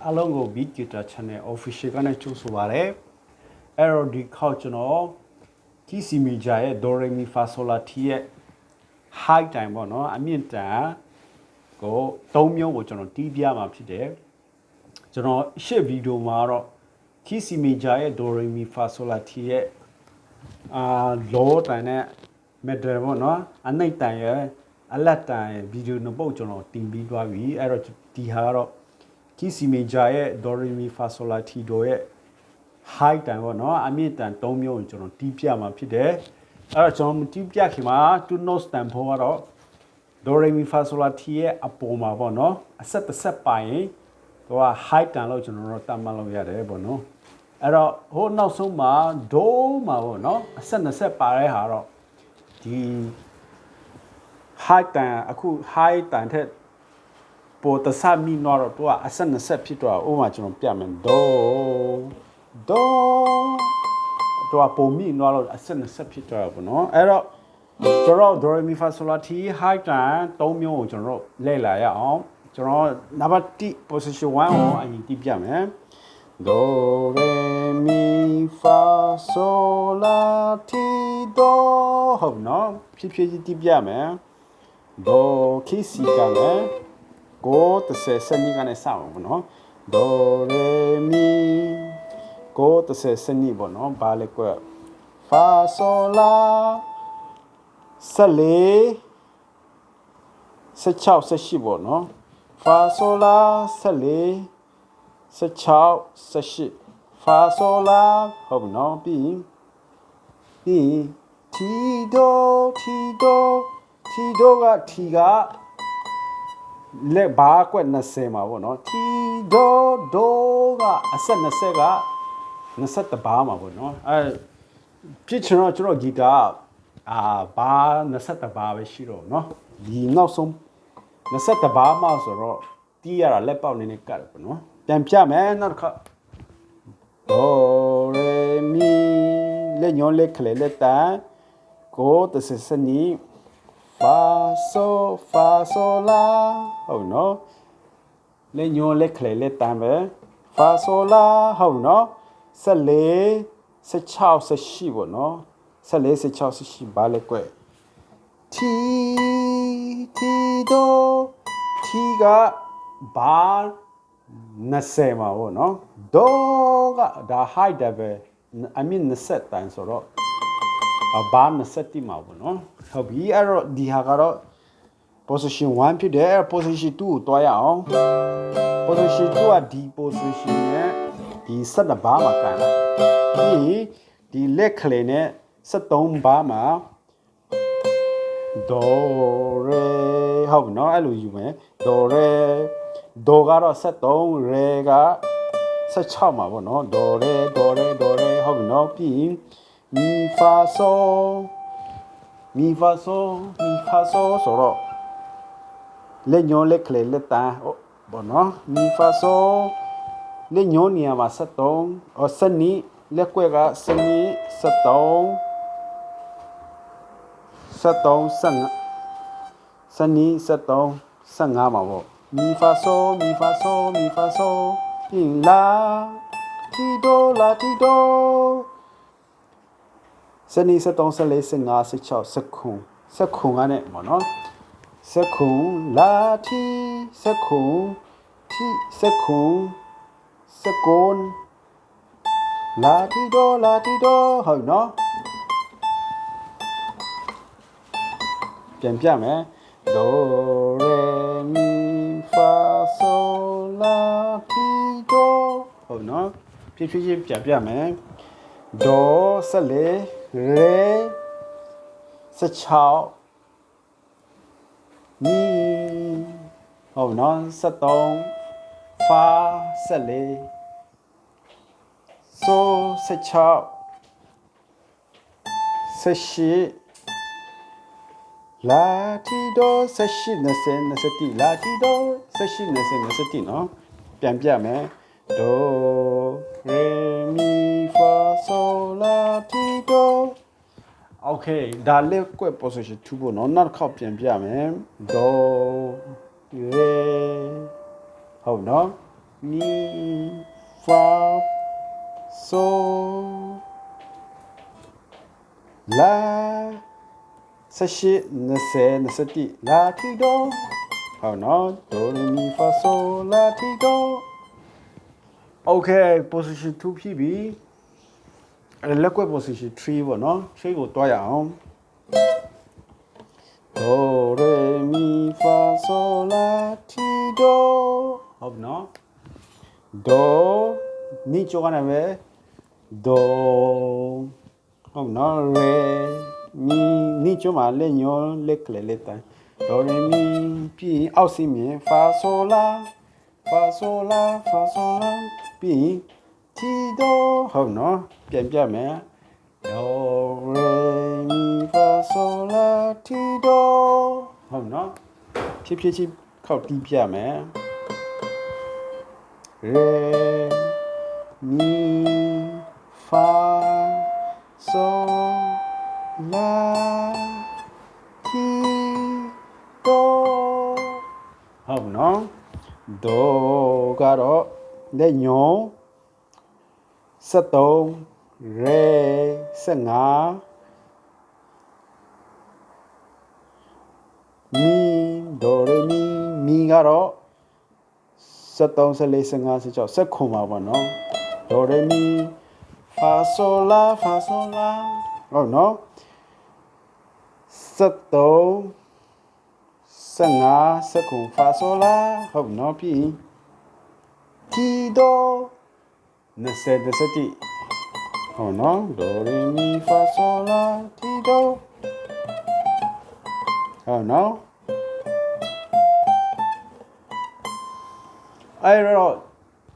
အားလုံးကို Beat Guitar Channel Official ကနေကြိုဆိုပါရစေအဲ့တော့ဒီခေါက်ကျွန်တော် Key C Major ရဲ့ Do Re Mi Fa Sol La Ti ရဲ့ high တိုင်ပေါ့နော်အမြင့်တန်ကို၃မျိုးကိုကျွန်တော်တီးပြမှာဖြစ်တယ်ကျွန်တော်ရှေ့ဗီဒီယိုမှာတော့ Key C Major ရဲ့ Do Re Mi Fa Sol La Ti ရဲ့အာလောတိုင်နဲ့ metal ပေါ့နော်အနှိမ့်တိုင်ရဲ့အလက်တိုင်ရဲ့ဗီဒီယိုနှစ်ပုတ်ကျွန်တော်တင်ပြီးသွားပြီအဲ့တော့ဒီဟာကတော့ Key C Major ရဲ့ Do Re Mi Fa Sol La Ti Do ရဲ့ high တန်ပေါ့နော်အမြင့်တန်၃မျိုးကိုကျွန်တော်တီးပြမှာဖြစ်တယ်အဲ့တော့ကျွန်တော်မတီးပြခင်မှာ two notes တန်ဖို့ကတော့ do re mi fa sol la ti ရဲ့အပေါ်မှာပေါ့နော်အဆက်တစ်ဆက်ပိုင်ရင်သူက high တန်လို့ကျွန်တော်တို့တတ်မှတ်လို့ရတယ်ပေါ့နော်အဲ့တော့ဟိုနောက်ဆုံးမှာ do မှာပေါ့နော်အဆက်နှစ်ဆက်ပါတဲ့ဟာတော့ဒီ high တန်အခု high တန်ထက် ပေါ်တဆမီနော်တော့သူကအဆက်နှစ်ဆက်ဖြစ်တော့ဥပမာကျွန်တော်ပြမယ် do do တော့ပုံမိနွားတော့အဆက်နှစ်ဆက်ဖြစ်သွားတာပေါ့နော်အဲ့တော့ကျွန်တော် do re mi fa sol la ti high time ၃မျိုးကိုကျွန်တော်တို့လဲလာရအောင်ကျွန်တော်နံပါတ်1 position 1ကိုအရင်တိပြမယ် do re mi fa sol la ti do ဟုတ်နော်ဖြည်းဖြည်းချင်းတိပြမယ် do ki si ကလည်း ကို30စနစ်ကနေစအောင်ပေါ့နော် do re mi ကို30စနစ်ပေါ့နော်ဘာလဲကွက် fa sol la 14 16 18ပေါ့နော် fa sol la 14 16 18 fa sol la ဟုတ်ပြီနော်ပြီးရင်ပြီးရင် ti do ti do ti do က ti က လက်ဘာကွက်20မှာပေါ့နော်တီဒေါဒေါကအဆက်20က20ဘာမှာပေါ့နော်အဲပြစ်ချင်တော့ကျွန်တော်ဂီတာအာဘာ20ဘာပဲရှိတော့နော်ဒီနောက်ဆုံး20ဘာမှာဆိုတော့တီးရတာလက်ပေါက်နေနေကတ်တယ်ပေါ့နော်ပြန်ပြမယ်နောက်တစ်ခါဒေါရေမီလက်ညောလက်ခလေလက်တန်ကိုတဆစနီ fa so fa so la ဟုတ်နော်လက်ညောလက်ခလေလက်တန်ပဲ fa so la ဟုတ်နော်14 16 18ပေါ့နော်14 16 18ဘာလဲကွယ် t t do t ကဘာ20မှာပေါ့နော် do ကဒါ high level i mean 20တန်ဆိုတော့အ ဘာ20တိမှာပေါ့နော်ဟုတ်ပြီအဲ့တော့ဒီဟာကတော့ position 1ဖြစ်တယ်အဲ့ position 2ကိုတွားရအောင် position 2ကဒီ position နဲ့ဒီ7ဘားမှာကန်လာပြီးဒီလက်ခလေနဲ့73ဘားမှာ do re ဟုတ်ပြီနော်အဲ့လိုယူမယ် do re do ကတော့73 re က16မှာပေါ့နော် do re do re do re ဟုတ်ပြီနော်ပြီးရင် mi fa so mi fa so mi fa so ဆိုတော့လက်ညောလက်ခလေလက်တန်းဟုတ်ဘောနော် mi fa so လက်ညောနေရာမှာ73အော်စနီလက်ကွက်ကစနီ73 73 75စနီ73 55မှာပေါ့မီဖာဆိုမီဖာဆိုမီဖာဆိုပြင်လာတီဒိုလာတီဒို စနီ73 74 55 16စခုံစခုံကနဲ့ပေါ့နော်စခုံလာတီစခုံတီစခုံစကွန်လာတီဒိုလာတီဒိုဟုတ်နော်ပြန်ပြမယ် do re mi fa sol la ti do ဟုတ်နော်ဖြည်းဖြည်းချင်းပြန်ပြမယ် do ဆက်လေ re 16 mi ဟုတ်နော်73 fa ဆက်လေ so 16 18လာတီဒိုဆက်ရှိ20 20လာတီဒိုဆက်ရှိ20 20နော်ပြန်ပြမယ်ဒို okay ဒါလေးကွက် position 2ပေါ့နော်နောက်တစ်ခေါက်ပြန်ပြမယ်ဒေါရေဟုတ်နော်နီဖာဆိုလာဆရှိနစေနစတိလာတီဒိုဟုတ်နော်ဒိုရီမီဖာဆိုလာတီဒို okay position 2ဖြစ်ပြီ အဲ့လက်ကွက် position 3ပေါ့နော်3ကိုတွားရအောင်ဒိုရီမီဖာဆိုလာထီတော့ဟုတ်နော်ဒိုနီချိုကနေပဲဒိုဟုတ်နော်ရေမီနီချိုမှာလက်ညောလက်ကလေးလက်တိုင်းဒိုရီမီပြီးရင်အောက်စီမြင်ဖာဆိုလာဖာဆိုလာဖာဆိုလာပြီးရင် တီဒိုဟုတ်နော်ပြန်ပြမယ်ဒိုရေမီဖာဆိုလာတီဒိုဟုတ်နော်ဖြည်းဖြည်းချင်းခောက်တီးပြမယ်ရေမီဖာဆိုလာတီဒိုဟုတ်နော်ဒိုကတော့လက်ညော 73ရေ15မီဒိုရေမီမီကတော့73 74 15 16 16ခုမှာပေါ့နော်ဒိုရေမီဖာဆိုလာဖာဆိုလာဟုတ်နော်73 15 16ခုဖာဆိုလာဟုတ်နော်ပြီးတီဒို 20 20ဟုတ်နော်ဒိုရေမီဖာဆိုလာတီဒိုဟုတ်နော်အဲ့တော့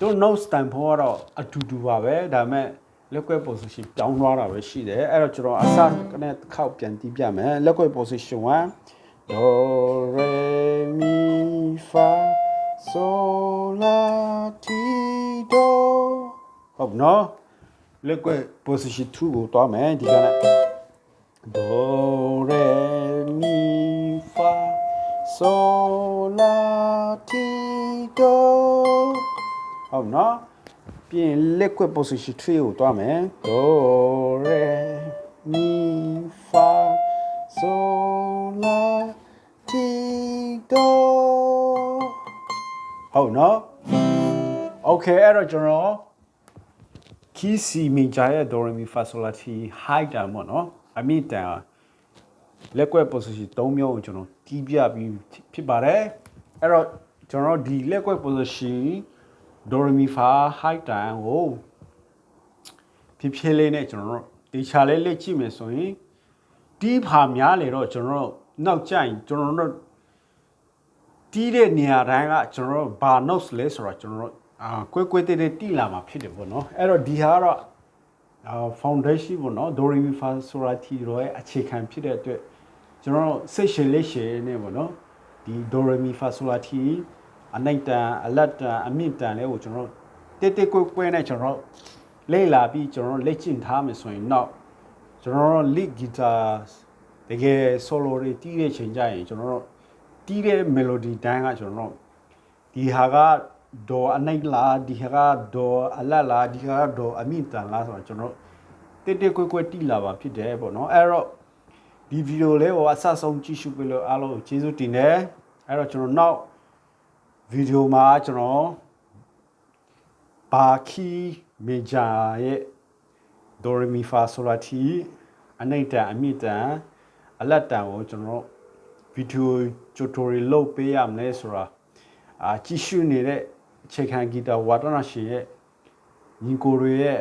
တို့ note stand ဖို့ကတော့အတူတူပါပဲဒါပေမဲ့လက်ကွက် position ပြောင်းသွားတာပဲရှိတယ်အဲ့တော့ကျွန်တော်အစကနေတစ်ခေါက်ပြန်တီးပြမယ်လက်ကွက် position 1 do re mi fa sol la ti do ဟုတ်နော်လက်ကွက် position 2ကိုတွားမယ်ဒီကနေ့ do re mi fa sol la ti do ဟုတ်နော်ပြင် liquid position 3ကိုတွားမယ် do re mi fa sol la ti do ဟုတ်နော် okay အဲ့တော့ကျွန်တော် key C major ရဲ့ do re mi fa sol la ti high တန်ပေါ့နော်အမိတန်လက်ကွက် position 3မျိုးကိုကျွန်တော်တီးပြပြီးဖြစ်ပါတယ်အဲ့တော့ကျွန်တော်ဒီလက်ကွက် position do re mi fa high တန်ကိုဖြည်းဖြည်းလေးနဲ့ကျွန်တော်တို့တေချာလေးလက်ကြည့်မယ်ဆိုရင်တီးဖာများလေတော့ကျွန်တော်တို့နောက်ကျရင်ကျွန်တော်တို့တီးတဲ့နေရာတိုင်းကကျွန်တော်တို့ဘာ notes လဲဆိုတော့ကျွန်တော်တို့ အာကွဲကွဲတေးတေးတီးလာမှာဖြစ်တယ်ပေါ့နော်အဲ့တော့ဒီဟာကတော့အာ foundation ပေါ့နော် do re mi fa sol la ti ရောရဲ့အခြေခံဖြစ်တဲ့အတွက်ကျွန်တော်တို့စိတ်ရှည်လေးရှည်နေပေါ့နော်ဒီ do re mi fa sol la ti အနိုင်တန်အလတ်တန်အမြင့်တန်လေးကိုကျွန်တော်တို့တိတ်တိတ်ကွဲကွဲနဲ့ကျွန်တော်တို့လေ့လာပြီးကျွန်တော်တို့လက်ကျင့်ထားမယ်ဆိုရင်တော့ကျွန်တော်တို့ lead guitar တကယ် solo တွေတီးတဲ့ချိန်ကျရင်ကျွန်တော်တို့တီးတဲ့ melody တိုင်းကကျွန်တော်တို့ဒီဟာက ဒေါ်အနိုင်လားဒီဟာကဒေါ်အလတ်လားဒီဟာကဒေါ်အမြင့်တန်လားဆိုတော့ကျွန်တော်တို့တိတ်တိတ်ကွဲကွဲတီးလာပါဖြစ်တယ်ပေါ့နော်အဲ့တော့ဒီဗီဒီယိုလေးကိုအဆအဆုံးကြည့်ရှုပေးလို့အားလုံးကျေးဇူးတင်တယ်အဲ့တော့ကျွန်တော်နောက်ဗီဒီယိုမှာကျွန်တော်ဘာခီမေဂျာရဲ့ဒိုရမီဖာဆိုလာတီအနိတန်အမြင့်တန်အလတ်တန်ကိုကျွန်တော်ဗီဒီယိုကျူတိုရီလုပ်ပေးရမလဲဆိုတာအာကြည့်ရှုနေတဲ့ အခြေခံဂီတာဝါဒနာရှင်ရဲ့ညီကိုတွေရဲ့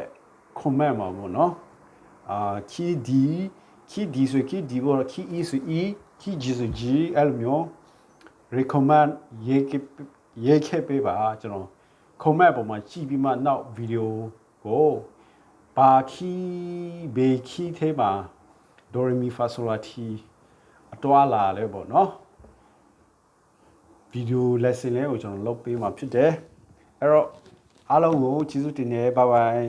comment မှာပေါ့နော်အာခီဒီခီဒီဆိုခီဒီဘောခီအီဆိုအီခီဂျီဆိုဂျီအဲ့လိုမျိုး recommend ရေးခဲ့ရေးခဲ့ပေးပါကျွန်တော် comment ပေါ်မှာကြည့်ပြီးမှနောက်ဗီဒီယိုကိုဘာခီဘေခီသေးပါ do re mi fa sol la ti အတွားလာလဲပေါ့နော်ဗီဒီယို lesson လေးကိုကျွန်တော်လုပ်ပေးမှာဖြစ်တယ် အဲ့တော့အားလုံးကိုကျေးဇူးတင်တယ် bye bye